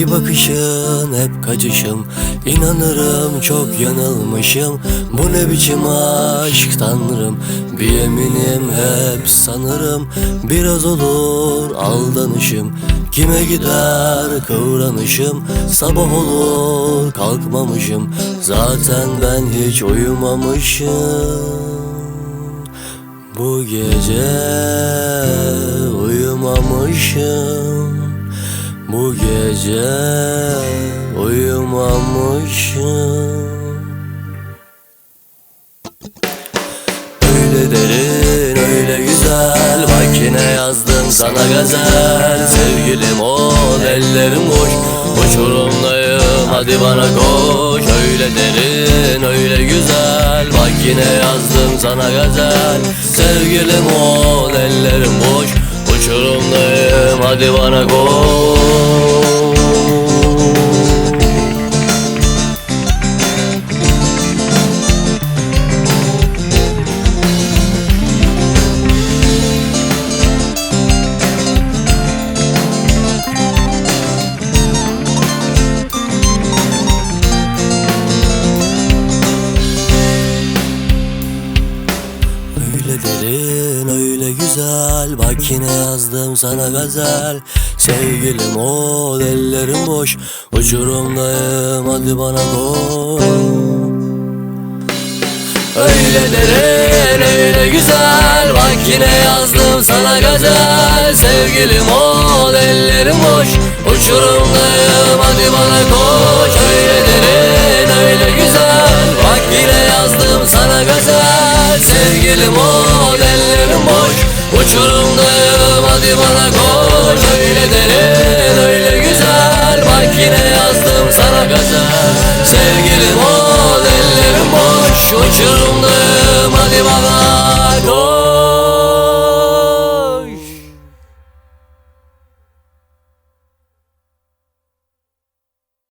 Bir bakışın hep kaçışım. İnanırım çok yanılmışım. Bu ne biçim aşk tanrım? Bir yeminim hep sanırım. Biraz olur aldanışım. Kime gider kıvranışım. Sabah olur kalkmamışım. Zaten ben hiç uyumamışım. Bu gece uyumamışım Bu gece uyumamışım. Öyle derin öyle güzel Bak yine yazdım sana gazel. Sevgilim ol ellerim boş Uçurumdayım. Hadi bana koş. Öyle derin öyle güzel Bak yine yazdım sana gazel. Sevgilim ol ellerim boş Uçurumdayım. Hadi bana koş Öyle derin öyle güzel. Bak yine yazdım sana gazel. Sevgilim ol ellerim boş. Uçurumdayım hadi bana koy Öyle derin öyle güzel. Bak yine yazdım sana gazel. Sevgilim ol ellerim boş. Uçurumdayım hadi bana koş Sevgilim ol ellerim boş. Uçurumdayım hadi bana koş. Öyle derin öyle güzel. Bak yine yazdım sana gazel Sevgilim ol ellerim boş. Bana